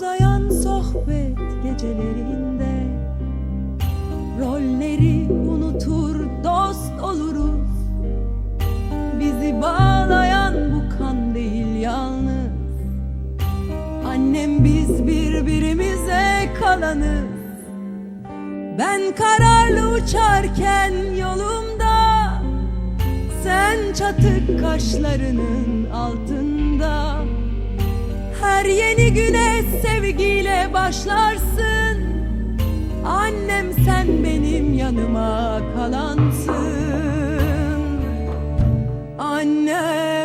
Uzayan sohbet gecelerinde. Rolleri unutur dost oluruz. Bizi bağlayan bu kan değil yalnız. Annem biz birbirimize kalanız. Ben kararlı uçarken yolumda Sen çatık kaşlarının altında. Her yeni güne sevgiyle başlarsın. Annem sen benim yanıma kalansın. Annem